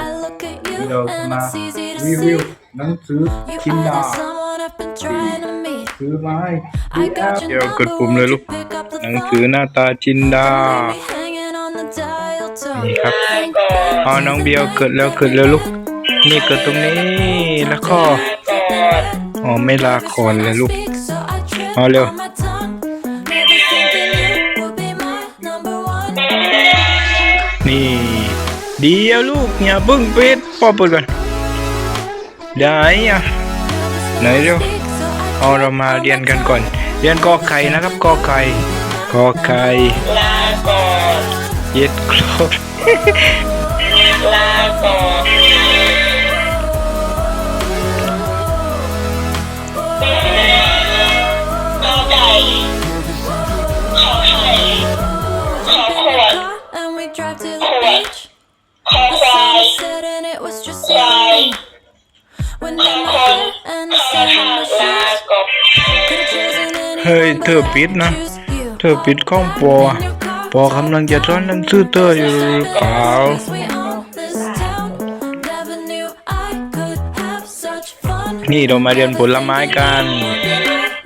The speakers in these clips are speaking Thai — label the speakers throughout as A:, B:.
A: I look at
B: ที่
A: you
B: เราจะ
A: and
B: มา
A: it's easy to
B: รีวิว
A: see.
B: หนังสือ
A: You
B: ชิน
A: are
B: ดา
A: the someone I've been trying to meet.
B: ซื้อมาให้
A: I got your
C: เดี๋ยวกด
A: number,
C: ปุ่มเลย
A: won't
C: ลู
A: you
C: ก
A: pick up the
C: หนังสือ
A: phone?
C: หน้าตาจินดา
A: Leave me hanging on the dial tone.
C: นี่ครับ
A: Think back
C: อ๋อ
A: to
C: น้อง
A: the
C: เบียว
A: night
C: เกิดแล้ว
A: that
C: เกิด
A: we
C: แล้วลูก
A: met.
C: นี่เกิดตรงนี้แล้วก็อ๋อไม่ลาก่อนเลยลูก
A: Speak, so I trip
C: เอาเร็ว
A: on my tongue. Never thinking you would be my number one.
C: นี่ เดียวลูกอย่าเพิ่งปิดพ่อเปิดก่อนได้อะไหนเร็วเอาเรามาเรียนกันก่อน เรียนกอไก่นะครับกอไก่กอไก่
D: ลาก่อน
C: เย็ดครบ
A: it was just
D: ควาย
A: you. When
D: ขอ
A: in
D: ค
A: my
D: น
A: bed and
D: ข
A: the
D: อ
A: sun
D: ทา
A: in my
D: ลา
A: shoes.
D: กบ
A: Could've chosen
C: เฮ้ย
A: anyone,
C: เธอ
A: but I
C: ปิด
A: had
C: นะ
A: to choose you.
C: เธอปิดข้องปอปอกำลังจะสอนหนังสือเธออยู่หรือเปล่า
A: Cause we own this town. Never knew I could have such fun.
C: นี่เรามาเรียนผลไม้กัน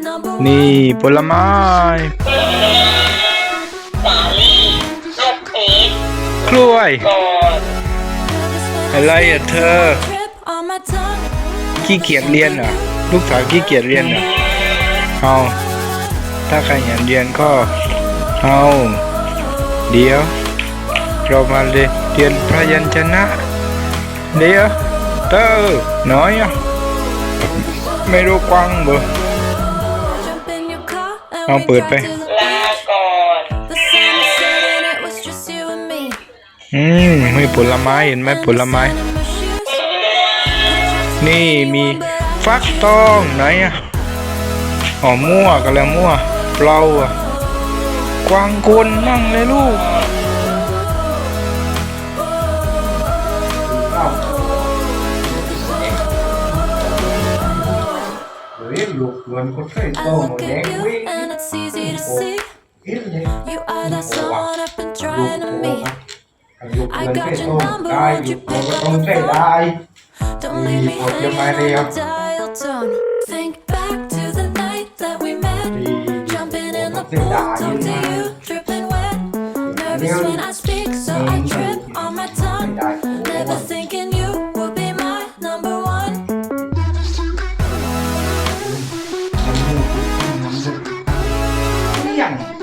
A: Number
C: นี่ผลไม้
D: สาลี่ลูกปี๊ด
C: กล้วย
D: ก่อน
C: อะไรอะเธอ ขี้เกียจเรียนเหรอะลูกสาวขี้เกียจเรียนเหรอะเอาถ้าใครอยากเรียนก็เอาเดี๋ยว เรามาเรียนเรียนพยัญชนะ เดี๋ยวเตอน้อยอะไม่รู้กวางบอ
A: Jump in your car and
C: Không
A: we
C: bượt
A: drive
C: ไป
D: อื
C: มมีผลไม้เห็นไหมผลไม้ นี่มีฟักทองไหนอะอ๋อมั่วกันแล้วมั่วเราอะกวางกลมั่งเลยลูก
B: เฮ้ยลูกเงินก็ใช้โต
A: I
B: หมด
A: look
B: แดงวิ่ง
A: you and it's easy to see.
B: อินเลย
A: You are that someone I've been
B: ลูก
A: trying to
B: โต
A: meet.
B: ลูก I got your number, won't you pick up the phone?
A: Don't leave me hanging on the dial tone. Think back to the night that we met. Jumping in the pool, talk to you, dripping wet. Nervous when I speak,
C: so I trip on my tongue. Never thinking
A: you would be my number one.
C: Yeah.